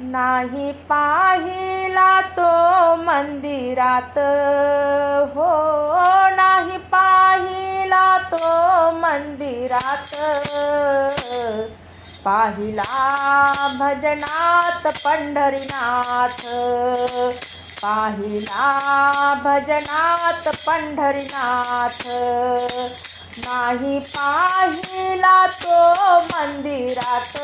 नाही पाहिला तो मंदिरात. हो नाही पाहिला तो मंदिरात. पाहिला भजनात पंढरीनाथ. पाहिला भजनात पंढरीनाथ. नाही पाहिला तो मंदिरात.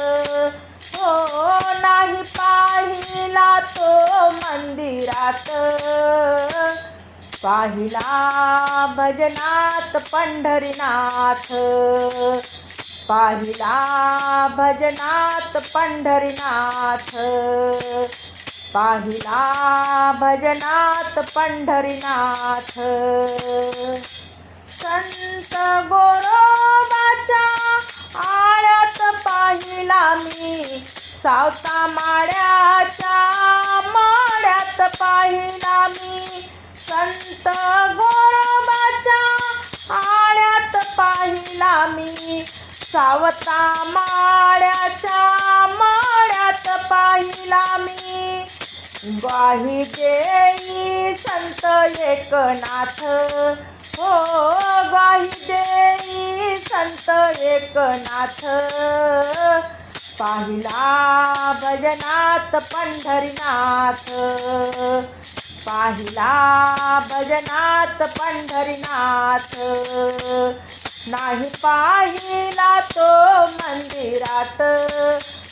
हो नाही पाहिला तो मंदिरात. पाहिला भजनात पंढरीनाथ. पाहिला भजनात पंढरीनाथ. पाहिला भजनात पंढरीनाथ. संत गोरोबाच्या आळ्यात पाहिला मी. सावता माड्याच्या माड्यात पाहिला मी. संत गोरोबाच्या आळ्यात पाहिला मी. सावता माड्याच्या माड्यात पाहिला मी. ग्वाही देई संत एकनाथ. हो ग्वाही देई संत एकनाथ. पाहिला भजनात पंढरीनाथ. पाहिला भजनात पंढरीनाथ. नाही पाहिला तो मंदिरात.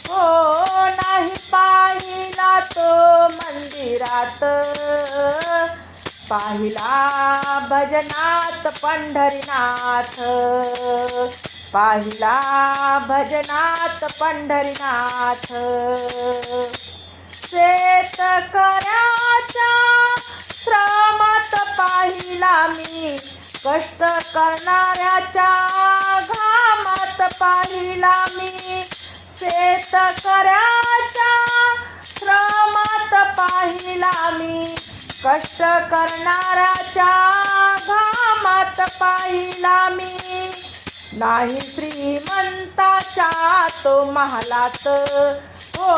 हो नाही पाहिला तो मंदिरात. पाहिला भजनात पंढरीनाथ. पाहिला भजनात पंढरीनाथ. शेतकऱ्याच्या श्रमात पाहिला मी. कष्ट करणाऱ्याच्या घामात पाहिला मी. शेतकऱ्याच्या श्रमात पाहिला मी. कष्ट करणाऱ्याच्या घामात पाहिला मी. नाही श्रीमंताच्या तो महालात. हो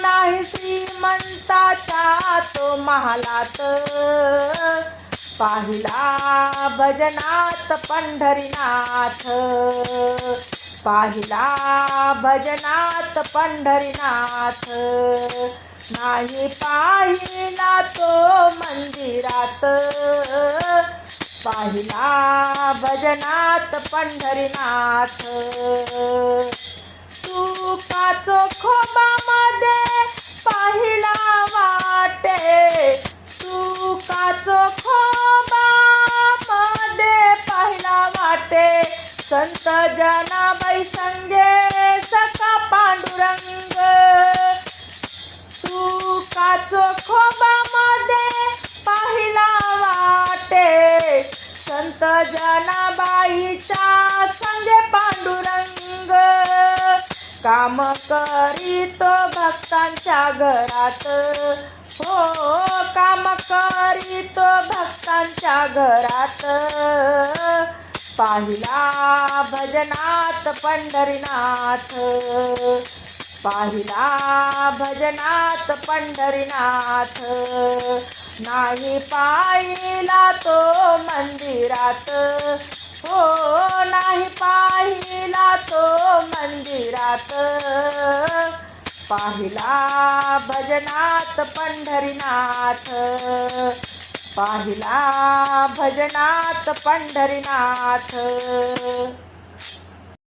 नाही श्रीमंताच्या तो महालात. पाहिला भजनात पंढरीनाथ. पाहिला भजनात पंढरीनाथ. नाही पाहिला तो मंदिरात. पाहिला भजनात पंढरीनाथ. तुकाचो खोबामध्ये पाहिला वाटे. तुकाचो खोबामध्ये पाहिला वाटे. संत जनाबाई संगे सका पांडुरंग. तू काचो खोबामध्ये पाहिला वाटे. संत जनाबाईच्या संगे पांडुरंग. काम करीतो भक्तांच्या घरात. हो काम करीतो भक्तांच्या घरात. पाहिला भजनात पंढरीनाथ. पाहिला भजनात पंढरीनाथ. नाही पाहिला तो मंदिरात. हो नाही पाहिला तो मंदिरात. पाहिला भजनात पंढरीनाथ. पाहिला भजनात पंढरीनाथ.